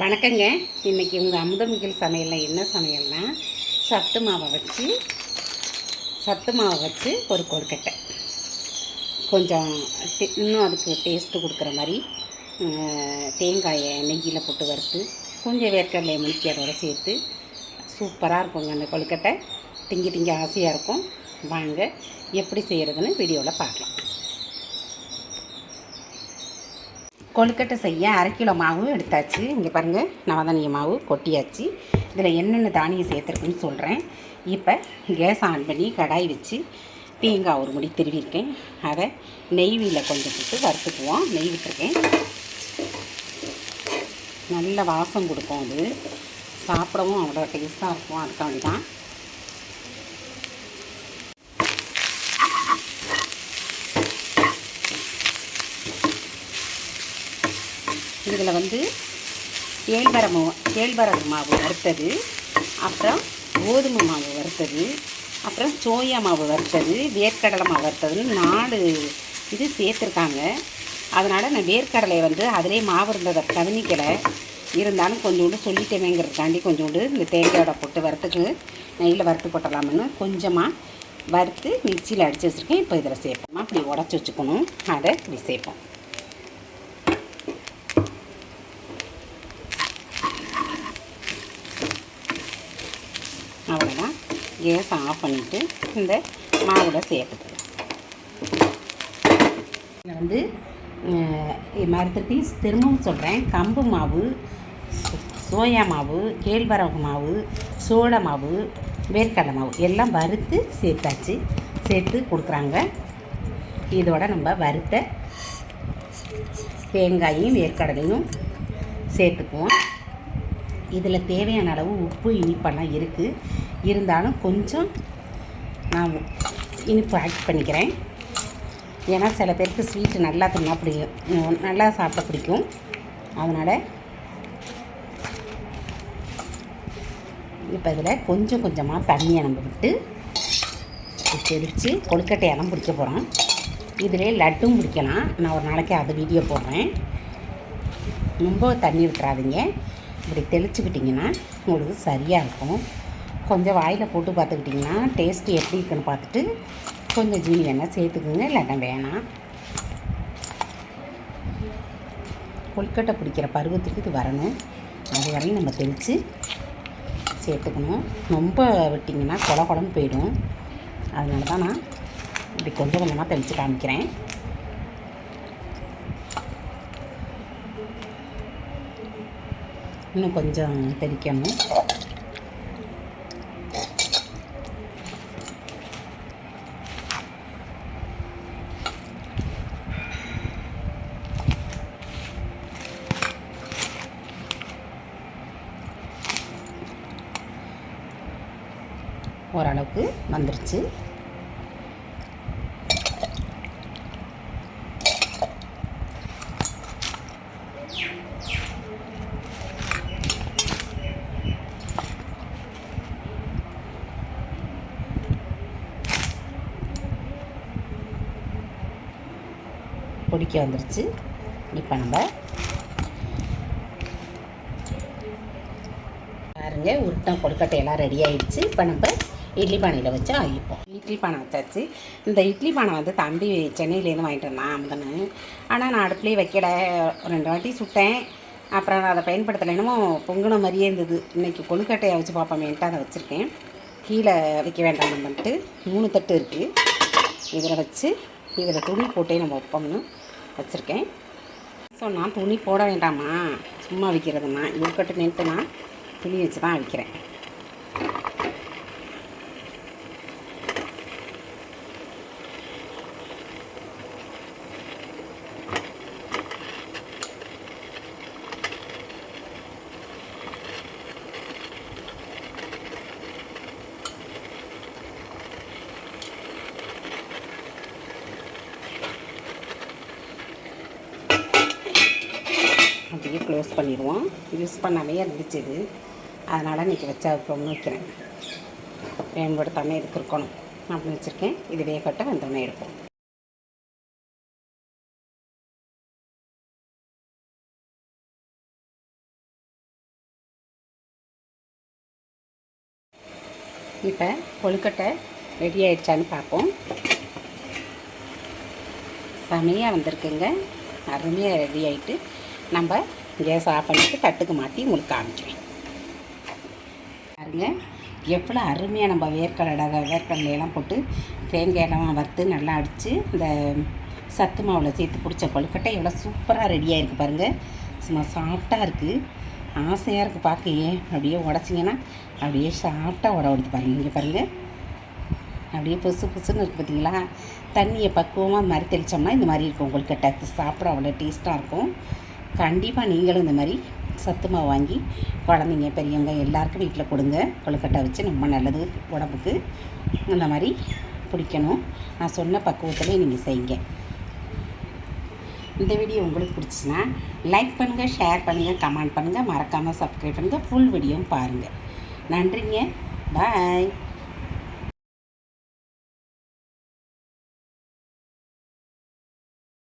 வணக்கங்க. இன்றைக்கி உங்கள் அமுதமிகள் சமையலில் என்ன சமையல்னால் சத்து மாவை வச்சு சத்து மாவை வச்சு ஒரு கொழுக்கட்டை. கொஞ்சம் இன்னும் அதுக்கு டேஸ்ட்டு கொடுக்குற மாதிரி தேங்காயை நெய்யில் போட்டு வறுத்து கொஞ்சம் வேர்க்கடலையை முழுக்கியதோடு சேர்த்து சூப்பராக இருக்குங்க அந்த கொழுக்கட்டை. திங்கி திங்கி ஆசையாக இருக்கும். வாங்க எப்படி செய்கிறதுன்னு வீடியோவில் பார்க்கலாம். கொழுக்கட்டை செய்ய அரை கிலோ மாவு எடுத்தாச்சு. இங்கே பாருங்கள் நவதானிய மாவு கொட்டியாச்சு. இதில் என்னென்ன தானியம் சேர்த்துருக்குன்னு சொல்கிறேன் இப்போ கேஸ் ஆன் பண்ணி கடாய் வச்சு தேங்காய் ஒரு முடி திருவிருக்கேன். அதை நெய்வியில் கொஞ்சம் போட்டு வறுத்துக்குவோம். நெய் விட்டுருக்கேன். நல்ல வாசம் கொடுக்கும் அது. சாப்பிடவும் அவ்வளோ டேஸ்ட்டாக இருக்கும். அதுக்காண்டி தான் இதில் வந்து கேழ்வர மாவு கேழ்வரகு மாவு வறுத்தது அப்புறம் கோதுமை மாவு வறுத்தது அப்புறம் சோயா மாவு வறுத்தது வேர்க்கடலை மாவு வறுத்ததுன்னு நாலு இது சேர்த்துருக்காங்க. அதனால் நான் வேர்க்கடலை வந்து அதிலே மாவு இருந்ததை கவனிக்கலை. இருந்தாலும் கொஞ்சோண்டு சொல்லிட்டேமேங்கிறதுக்காண்டி கொஞ்சோண்டு இந்த தேங்காயோட போட்டு வறுத்துக்கு நெய்யில் வறுத்து போட்டலாம்னு கொஞ்சமாக வறுத்து மிக்சியில் அடித்து வச்சுருக்கேன். இப்போ இதில் சேர்ப்போம்? அப்படி உடச்சி வச்சுக்கணும். அதை இப்படி சேர்ப்போம். கேஸ் ஆஃப் பண்ணிவிட்டு இந்த மாவோட சேர்த்துக்கலாம். இதில் வந்து அஹ், பீஸ் திரும்பவும் சொல்கிறேன் கம்பு மாவு சோயா மாவு கேழ்வரகு மாவு சோள மாவு வேர்க்கடலை மாவு எல்லாம் வறுத்து சேர்த்தாச்சு. சேர்த்து கொடுக்குறாங்க. இதோட நம்ம வறுத்த தேங்காயும் வேர்க்கடலையும் சேர்த்துக்குவோம். இதில் தேவையான அளவு உப்பு இனிப்பெல்லாம் இருக்குது இருந்தாலும் கொஞ்சம் நான் இனிப்பு ஆட் பண்ணிக்கிறேன். ஏன்னா சில பேருக்கு ஸ்வீட்டு நல்லா தின்னா பிடிக்கும். நல்லா சாப்பிட பிடிக்கும். அதனால் இப்போ இதில் கொஞ்சம் கொஞ்சமாக தண்ணியை நம்ம விட்டு தெரித்து கொழுக்கட்டையெல்லாம் பிடிக்க போகிறோம் இதிலே லட்டும் பிடிக்கலாம். நான் ஒரு நாளைக்கு அது வீடியோ போடுறேன். ரொம்ப தண்ணி விட்டுறாதீங்க இப்படி தெளிச்சுக்கிட்டிங்கன்னா உங்களுக்கு சரியாக இருக்கும். கொஞ்சம் வாயில் போட்டு பார்த்துக்கிட்டிங்கன்னா டேஸ்ட்டு எப்படி இருக்குன்னு பார்த்துட்டு கொஞ்சம் ஜீனி வேணால் சேர்த்துக்குங்க இல்லைன்னா வேணாம். கொல்கட்டை பிடிக்கிற பருவத்துக்கு இது வரணும். அது வரையும் நம்ம தெளித்து சேர்த்துக்கணும். ரொம்ப விட்டிங்கன்னா கொல கொலன்னு போயிடும். அதனால தான் நான் இப்படி கொஞ்சம் கொஞ்சமாக தெளித்து காமிக்கிறேன். இன்னும் கொஞ்சம் தெளிக்கணும். ஓரளவுக்கு வந்துருச்சு. பொடிக்க வந்துருச்சு. இப்போ நம்ம பாருங்க உருட்டம் கொழுக்கட்டை எல்லாம் ரெடி ஆகிடுச்சு இப்போ நம்ம இட்லி பானையில் வச்சு ஆகிப்போம். இட்லி பானை வச்சாச்சு. இந்த இட்லி பானை வந்து தம்பி சென்னையிலேருந்து வாங்கிட்டு வந்தான் அமுதனு. ஆனால் நான் அடுப்புலேயே வைக்கல. ரெண்டு வாட்டி சுட்டேன். அப்புறம் நான் அதை பயன்படுத்தலை. என்னமோ மாதிரியே இருந்தது. இன்றைக்கி கொழுக்கட்டையை வச்சு பார்ப்போமேன்ட்டு அதை வச்சுருக்கேன். கீழே வைக்க வேண்டாம் நம்மன்ட்டு மூணு தட்டு இருக்குது இதில் வச்சு இதில் துணி போட்டே நம்ம வைப்போம்னு வச்சுருக்கேன். ஸோ நான் துணி போட வேண்டாமா? சும்மா விற்கிறதுனா இருக்கட்டுமேன்ட்டு நான் துணி வச்சு தான் விற்கிறேன் இப்படியே க்ளோஸ் பண்ணிடுவோம். யூஸ் பண்ணாமே இருந்துச்சு இது அதனால் இன்றைக்கி வச்சா அதுக்கணும்னு வைக்கிறேன். மேம்படுத்தாமல் இதுக்கு இருக்கணும். அப்படின்னு வச்சுருக்கேன். இது வேகட்டும் வந்தோடனே இருக்கும் இப்போ கொழுக்கட்டை ரெடி ஆயிடுச்சான்னு பார்ப்போம். செமையாக வந்திருக்குங்க. அருமையாக ரெடி ஆகிட்டு நம்ம கேஸ் ஆஃப் பண்ணிட்டு தட்டுக்கு மாற்றி உங்களுக்கு காமிக்கிறேன். பாருங்க எவ்வளோ அருமையாக நம்ம வேர்க்கடலை வேர்க்கடலையெல்லாம் போட்டு தேங்காயெல்லாம் வறுத்து நல்லா அடித்து இந்த சத்து மாவில் சேர்த்து பிடிச்ச கொழுக்கட்டை எவ்வளோ சூப்பராக ரெடியாக இருக்குது பாருங்கள் சும்மா சாஃப்டாக இருக்குது ஆசையாக இருக்குது பார்க்கையே அப்படியே உடச்சிங்கன்னா அப்படியே சாஃப்டாக உட உடுத்து பாருங்கள் இங்கே பாருங்கள் அப்படியே புசு புசுன்னு இருக்குது பார்த்தீங்களா தண்ணியை பக்குவமாக இந்த மாதிரி தெளித்தோம்னா இந்த மாதிரி இருக்கும். கொழுக்கட்டை சாப்பிட அவ்வளோ டேஸ்ட்டாக இருக்கும். கண்டிப்பாக நீங்களும் இந்த மாதிரி சத்து மாவு வாங்கி குழந்தைங்க பெரியவங்க எல்லாருக்கும் வீட்டில் கொடுங்க. கொழுக்கட்டை வச்சு ரொம்ப நல்லது உடம்புக்கு. இந்த மாதிரி பிடிக்கணும். நான் சொன்ன பக்குவத்திலே நீங்கள் செய்யுங்க. இந்த வீடியோ உங்களுக்கு பிடிச்சிச்சின்னா லைக் பண்ணுங்கள் ஷேர் பண்ணுங்கள் கமெண்ட் பண்ணுங்கள் மறக்காமல் சப்ஸ்கிரைப் பண்ணுங்கள் ஃபுல் வீடியோவும் பாருங்கள் நன்றிங்க. பாய்